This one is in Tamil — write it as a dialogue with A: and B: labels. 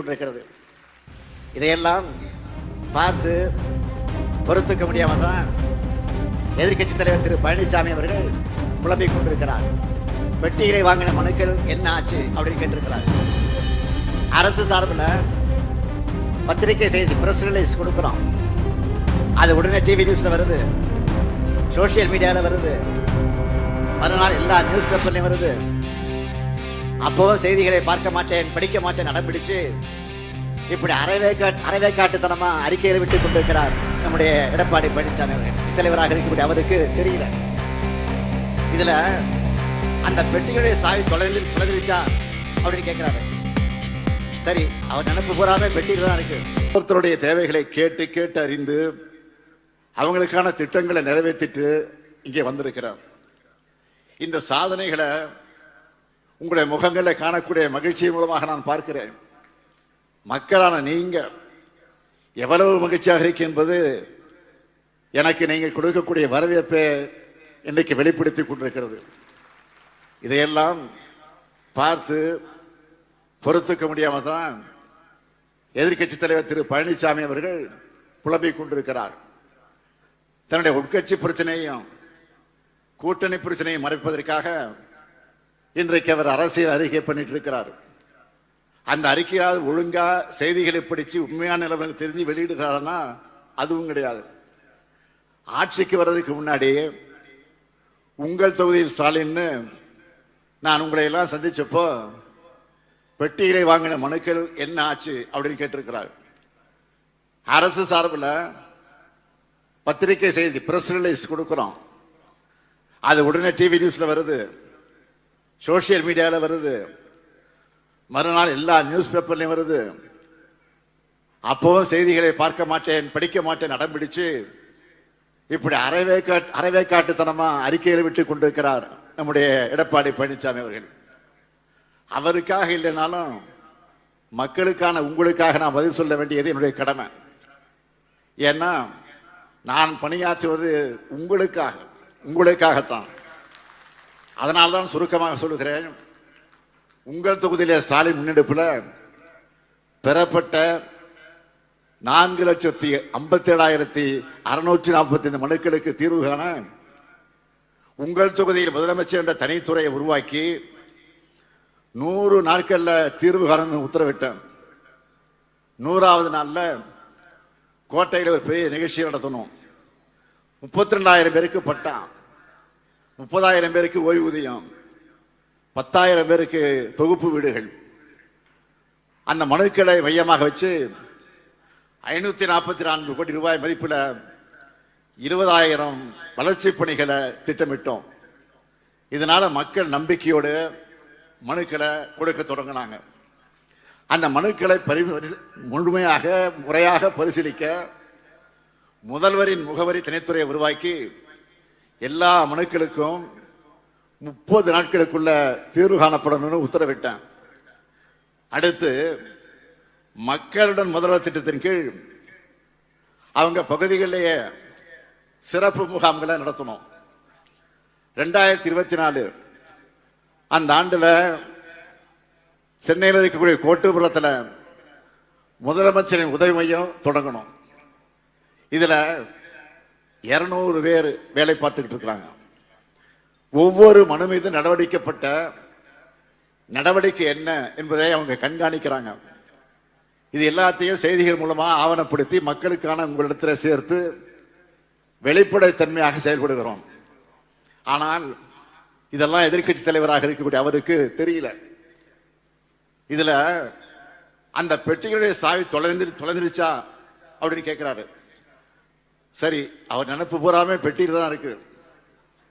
A: கொண்டிருக்கிறது. இதையெல்லாம் பார்த்து பொறுத்துக்க முடியாமல் தான் எதிர்க்கட்சி தலைவர் திரு பழனிசாமி அவர்கள் புலம்பிக் கொண்டிருக்கிறார். பெட்டிகளை வாங்கின மனுக்கள் என்ன ஆச்சு அப்படின்னு கேட்டிருக்கிறார். அரசு சார்பில் பத்திரிகை செய்தி பிரஸ் ரிலீஸ் கொடுக்குறோம். அது உடனே டிவி நியூஸில் வருது. சோஷியல் மீடியாவில் வருது. மறுநாள் எல்லா நியூஸ் பேப்பர்லையும் வருது. அப்போவும் செய்திகளை பார்க்க மாட்டேன் படிக்க மாட்டேன் அடம்பிடிச்சு இப்படி அறவே காட்டு அறவே காட்டுத்தனமா அறிக்கையில் விட்டுக் கொண்டிருக்கிறார் நம்முடைய எடப்பாடி பழனிசாமி அவர்கள். தலைவராக இருக்கக்கூடிய அவருக்கு தெரியல. இதுல அந்த பெட்டிகளுடைய சாவி தொலைந்து தொலைந்துருச்சா அப்படின்னு கேட்கிறாரு சரி அவர் நினைப்பு பூராமே பெட்டிகள் தான் இருக்கு.
B: ஒருத்தருடைய தேவைகளை கேட்டு கேட்டு அறிந்து அவங்களுக்கான திட்டங்களை நிறைவேற்றிட்டு இங்கே வந்திருக்கிறார். இந்த சாதனைகளை உங்களுடைய முகங்களில் காணக்கூடிய மகிழ்ச்சி மூலமாக நான் பார்க்கிறேன். மக்களான நீங்கள் எவ்வளவு மகிழ்ச்சியாக இருக்கு என்பது எனக்கு நீங்கள் கொடுக்கக்கூடிய வரவேற்பை இன்றைக்கு வெளிப்படுத்தி கொண்டிருக்கிறது. இதையெல்லாம் பார்த்து பொறுத்துக்க முடியாமல் தான் எதிர்க்கட்சி தலைவர் திரு பழனிசாமி அவர்கள் புலம்பிக் கொண்டிருக்கிறார். தன்னுடைய உட்கட்சி பிரச்சனையும் கூட்டணி பிரச்சனையும் மறைப்பதற்காக இன்றைக்கு அவர் அரசியல் அறிக்கை பண்ணிட்டு இருக்கிறார் அந்த அறிக்கையாவது ஒழுங்கா செய்திகளை படிச்சு உண்மையான நிலவரம் தெரிஞ்சு வெளியிடுகிறாரா அதுவும் கிடையாது. ஆட்சிக்கு வர்றதுக்கு முன்னாடி உங்கள் தொகுதியில் ஸ்டாலின்னு நான் உங்களை எல்லாம் சந்திச்சப்போ பெட்டிகளை வாங்கின மனுக்கள் என்ன ஆச்சு அப்படின்னு கேட்டிருக்கிறார். அரசு சார்பில் பத்திரிகை செய்தி பிரஸ் ரிலீஸ் கொடுக்குறோம். அது உடனே டிவி நியூஸ்ல வருது. சோஷியல் மீடியாவில் வருது. மறுநாள் எல்லா நியூஸ் பேப்பர்லையும் வருது. அப்பவும் செய்திகளை பார்க்க மாட்டேன் படிக்க மாட்டேன் அடம்பிடிச்சு இப்படி அறவே காட்டு அறவே காட்டுத்தனமா அறிக்கையில் விட்டு கொண்டிருக்கிறார் நம்முடைய எடப்பாடி பழனிசாமி அவர்கள். அவருக்காக இல்லைனாலும் மக்களுக்கான உங்களுக்காக நான் பதில் சொல்ல வேண்டியது என்னுடைய கடமை. ஏன்னா நான் பணியாற்றுவது உங்களுக்காக உங்களுக்காகத்தான். அதனால்தான் சுருக்கமாக சொல்லுகிறேன். உங்கள் தொகுதியில் ஸ்டாலின் முன்னெடுப்பில் பெறப்பட்ட நான்கு லட்சத்தி ஐம்பத்தேழாயிரத்தி அறுநூற்றி நாற்பத்தி ஐந்து மனுக்களுக்கு தீர்வு காண உங்கள் தொகுதியில் முதலமைச்சர் என்ற தனித்துறையை உருவாக்கி நூறு நாட்களில் தீர்வு காண உத்தரவிட்டேன். நூறாவது நாளில் கோட்டையில் ஒரு பெரிய நிகழ்ச்சி நடத்தணும். முப்பத்தி ரெண்டாயிரம் பேருக்கு பட்டான் முப்பதாயிரம் பேருக்கு ஓய்வூதியம் பத்தாயிரம் பேருக்கு தொகுப்பு வீடுகள். அந்த மனுக்களை மையமாக வச்சு ஐநூத்தி நாற்பத்தி நான்கு கோடி ரூபாய் மதிப்பில் இருபதாயிரம் வளர்ச்சி பணிகளை திட்டமிட்டோம். இதனால மக்கள் நம்பிக்கையோடு மனுக்களை கொடுக்க தொடங்கினாங்க. அந்த மனுக்களை பரி முழுமையாக முறையாக பரிசீலிக்க முதல்வரின் முகவரி தனித்துறையை உருவாக்கி எல்லா மனுக்களுக்கும் முப்பது நாட்களுக்குள்ள தீர்வு காணப்படணும்னு உத்தரவிட்டேன். அடுத்து மக்களுடன் முதல்வர் திட்டத்தின் கீழ் அவங்க பகுதிகளிலேயே சிறப்பு முகாம்களை நடத்தணும். ரெண்டாயிரத்தி இருபத்தி நாலு அந்த ஆண்டில் சென்னையில் இருக்கக்கூடிய கோட்டுபுரத்தில் முதலமைச்சரின் உதவி மையம் தொடங்கணும். இதில் இரநூறு பேர் வேலை பார்த்துக்கிட்டு இருக்கிறாங்க. ஒவ்வொரு மனு மீது நடவடிக்கப்பட்ட நடவடிக்கை என்ன என்பதை அவங்க கண்காணிக்கிறாங்க. இது எல்லாத்தையும் செய்திகள் மூலமாக ஆவணப்படுத்தி மக்களுக்கான உங்களிடத்தில் சேர்த்து வெளிப்படைத்தன்மையாக செயல்படுகிறோம். ஆனால் இதெல்லாம் எதிர்க்கட்சி தலைவராக இருக்கக்கூடிய அவருக்கு தெரியல. இதில் அந்த பெட்டிகளுடைய சாவி தொலைந்து தொலைந்துருச்சா அப்படின்னு கேட்குறாரு சரி அவர் நினப்பு பூராமே பெட்டியில் தான் இருக்குது